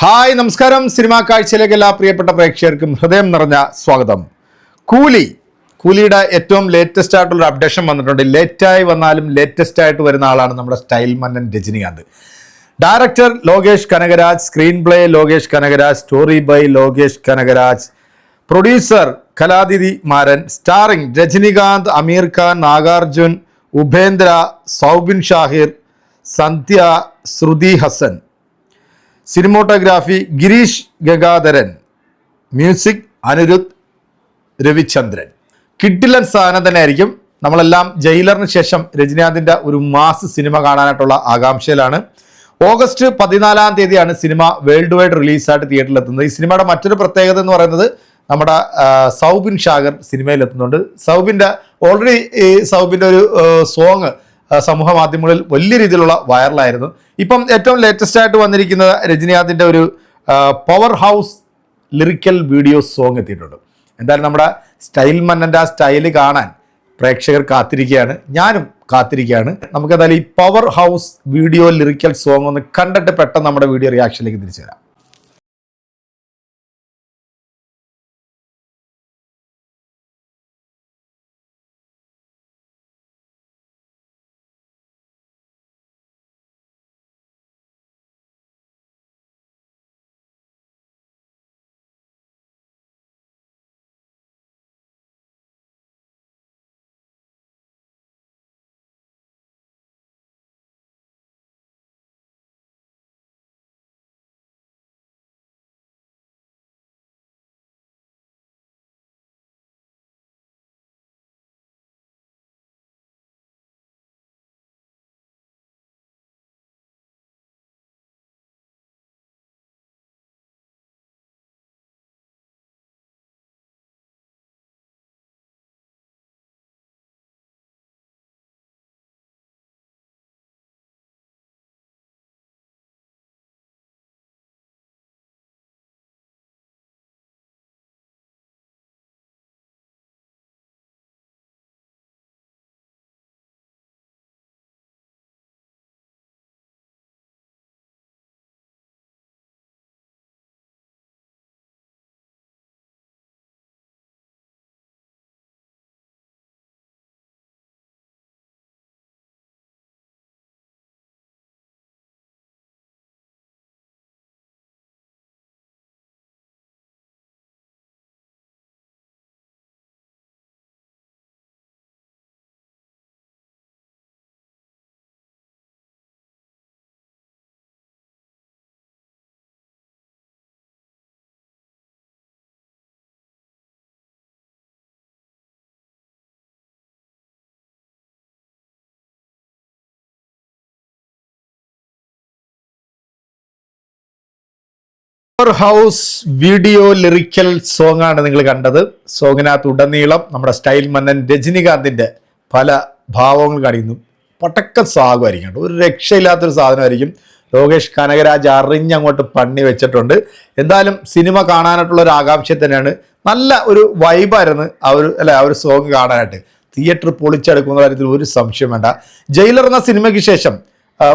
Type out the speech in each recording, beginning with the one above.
Hi നമസ്കാരം. Cinema കാഴ്ചയിലേക്ക് എല്ലാ പ്രിയപ്പെട്ട പ്രേക്ഷകർക്കും ഹൃദയം നിറഞ്ഞ സ്വാഗതം. കൂലി കൂലിയുടെ ഏറ്റവും ലേറ്റസ്റ്റ് ആയിട്ടുള്ള അപ്ഡേഷൻ വന്നിട്ടുണ്ട്. ലേറ്റായി വന്നാലും ലേറ്റസ്റ്റ് ആയിട്ട് വരുന്ന ആളാണ് നമ്മുടെ style Mannan Rajinikanth. Director Lokesh Kanagaraj screenplay Lokesh Kanagaraj story by Lokesh Kanagaraj producer Kalanithi Maran starring Rajinikanth Aamir Khan Nagarjuna Upendra Soubin Shahir Sandhya Shruti Haasan. Cinematography Girish Gangadharan music Anirudh Ravichander. കിട്ടിലൻ സാധനം തന്നെയായിരിക്കും. നമ്മളെല്ലാം ജയിലറിന് ശേഷം രജനീകാന്തിന്റെ ഒരു mass cinema കാണാനായിട്ടുള്ള ആകാംക്ഷയിലാണ്. August പതിനാലാം തീയതിയാണ് സിനിമ വേൾഡ് വൈഡ് റിലീസായിട്ട് തിയേറ്ററിൽ എത്തുന്നത് ഈ സിനിമയുടെ മറ്റൊരു പ്രത്യേകത എന്ന് പറയുന്നത് നമ്മുടെ സൗബിൻ ഷാഗർ സിനിമയിൽ എത്തുന്നുണ്ട് സൗബിന്റെ ഓൾറെഡി ഈ സൗബിന്റെ ഒരു സോങ് സമൂഹ മാധ്യമങ്ങളിൽ വലിയ രീതിയിലുള്ള വൈറലായിരുന്നു. ഇപ്പം ഏറ്റവും ലേറ്റസ്റ്റ് ആയിട്ട് വന്നിരിക്കുന്നത് രജനീകാന്തിന്റെ ഒരു power house lyrical video song എത്തിയിട്ടുണ്ട്. എന്തായാലും നമ്മുടെ സ്റ്റൈൽ മന്നന്റെ ആ സ്റ്റൈൽ കാണാൻ പ്രേക്ഷകർ കാത്തിരിക്കുകയാണ്. ഞാനും കാത്തിരിക്കുകയാണ്. നമുക്ക് എന്തായാലും ഈ power house video lyrical song ഒന്ന് കണ്ടിട്ട് പെട്ടെന്ന് നമ്മുടെ വീഡിയോ റിയാക്ഷനിലേക്ക് തിരിച്ചു വരാം. ഹൗസ് വീഡിയോ ലിറിക്കൽ സോങ് ആണ് നിങ്ങൾ കണ്ടത്. സോങ്ങിനകത്ത് ഉടനീളം നമ്മുടെ സ്റ്റൈൽ മന്നൻ രജനികാന്തിന്റെ പല ഭാവങ്ങൾ കാണിക്കുന്നു. പട്ടക്ക സാഗമായിരിക്കും ഒരു രക്ഷയില്ലാത്തൊരു സാധനമായിരിക്കും. ലോകേഷ് കനകരാജ് അറിഞ്ഞങ്ങോട്ട് പണി വെച്ചിട്ടുണ്ട്. എന്തായാലും സിനിമ കാണാനായിട്ടുള്ള ഒരു ആകാംക്ഷ തന്നെയാണ്. നല്ല ഒരു വൈബായിരുന്നു ആ ഒരു അല്ലെ ആ ഒരു സോങ് കാണാനായിട്ട്. തിയേറ്റർ പൊളിച്ചെടുക്കുന്ന കാര്യത്തിൽ ഒരു സംശയം വേണ്ട. ജയിലർ എന്ന സിനിമയ്ക്ക് ശേഷം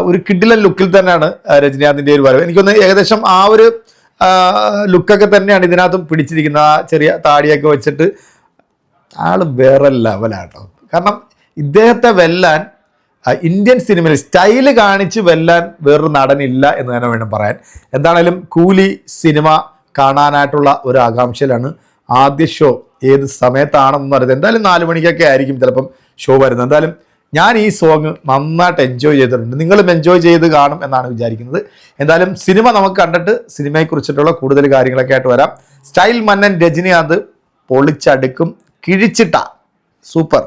ഒരു കിഡിലൻ ലുക്കിൽ തന്നെയാണ് രജനീകാന്തിന്റെ ഒരു വരവ്. എനിക്കൊന്ന് ഏകദേശം ആ ഒരു ലുക്കൊക്കെ തന്നെയാണ് ഇതിനകത്തും പിടിച്ചിരിക്കുന്നത് ആ ചെറിയ താടിയൊക്കെ വെച്ചിട്ട്. ആൾ വേറെ ലെവലാട്ടോ കാരണം ഇദ്ദേഹത്തെ വെല്ലാൻ ഇന്ത്യൻ സിനിമയിൽ സ്റ്റൈൽ കാണിച്ച് വെല്ലാൻ വേറൊരു നടനില്ല എന്ന് തന്നെ വേണം പറയാൻ. എന്താണേലും കൂലി സിനിമ കാണാനായിട്ടുള്ള ഒരു ആകാംക്ഷയിലാണ് ആദ്യ ഷോ ഏത് സമയത്താണെന്ന് പറയുന്നത് എന്തായാലും നാല് മണിക്കൊക്കെ ആയിരിക്കും ചിലപ്പം ഷോ വരുന്നത്. എന്തായാലും ഞാൻ ഈ സോങ് നന്നായിട്ട് എൻജോയ് ചെയ്തിട്ടുണ്ട്. നിങ്ങളും എൻജോയ് ചെയ്ത് കാണും എന്നാണ് വിചാരിക്കുന്നത്. എന്തായാലും സിനിമ നമുക്ക് കണ്ടിട്ട് സിനിമയെക്കുറിച്ചിട്ടുള്ള കൂടുതൽ കാര്യങ്ങളൊക്കെ ആയിട്ട് വരാം. സ്റ്റൈൽ മന്നൻ രജനികാന്ത് പൊളിച്ചടുക്കും. കിഴിച്ചിട്ട. സൂപ്പർ.